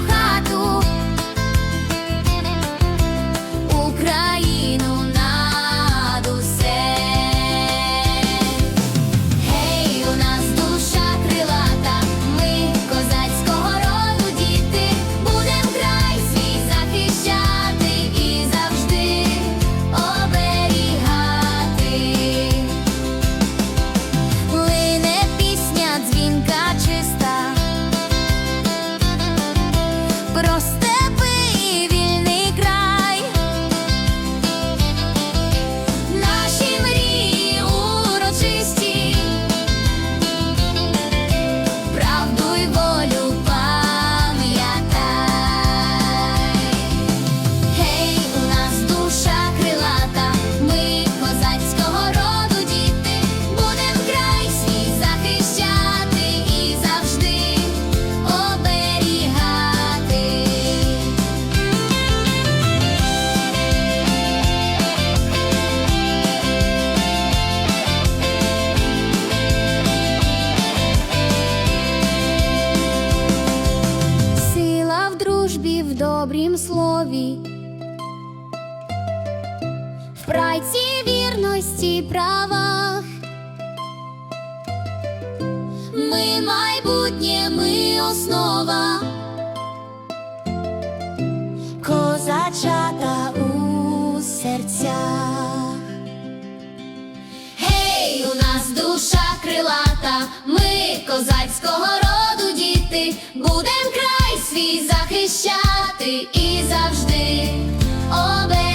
кохаю. слові, в праці вірності правах, ми майбутнє, ми основа, козачата у серцях. Гей, у нас душа крилата, ми козацького роду діти, будем край свій захищати. завжди обе.